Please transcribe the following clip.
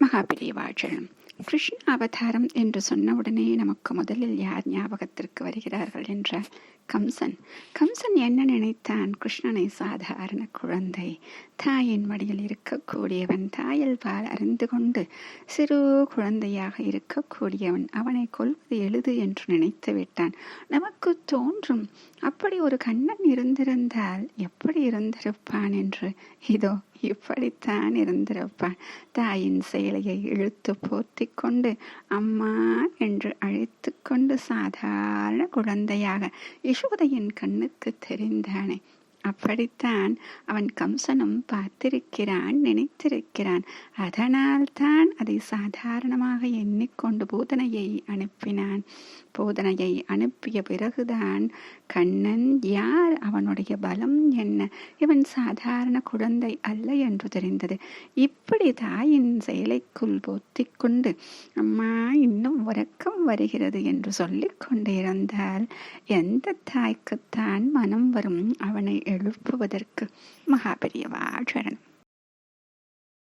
மகாபிரியவாச்சரணம் கிருஷ்ண அவதாரம் என்று சொன்னவுடனே நமக்கு முதலில் யார் ஞாபகத்திற்கு வருகிறார்கள் என்றால் கம்சன். கம்சன் என்ன நினைத்தான்? கிருஷ்ணனை சாதாரண குழந்தை. தாயின் மடியில் இருக்கக்கூடியவன் தாயில் பால் அறிந்து கொண்டு சிறு குழந்தையாக இருக்கக்கூடியவன் அவனை கொல்வது எளிது என்று நினைத்து விட்டான். நமக்கு தோன்றும் அப்படி ஒரு கண்ணன் இருந்திருந்தால் எப்படி இருந்திருப்பான்? என்று இதோ இப்படித்தான் இருந்திருப்பான். தாயின் சேலையை இழுத்து போர்த்தி கொண்டு அம்மா என்று அழைத்து கொண்டு சாதாரண குழந்தையாக யசோதையின் கண்ணுக்கு தெரிந்தானே. அப்படித்தான் அவன் கம்சனும் பார்த்திருக்கிறான் நினைத்திருக்கிறான். அதனால் தான் அதை சாதாரணமாக எண்ணிக்கொண்டு பூதனையை அனுப்பினான். பூதனையை அனுப்பிய பிறகுதான் கண்ணன் யார் அவனுடைய பலம் என்ன? இவன் சாதாரண குழந்தை அல்ல என்று தெரிந்தது. இப்படி தாயின் செயலைக்குள் பொத்திக்கொண்டு அம்மா இன்னும் உறக்கம் வருகிறது என்று சொல்லிக் கொண்டிருந்தால் எந்த தாய்க்குத்தான் மனம் வரும் அவனை எழுப்புவதற்கு? மகாபெரியவா சரணம்.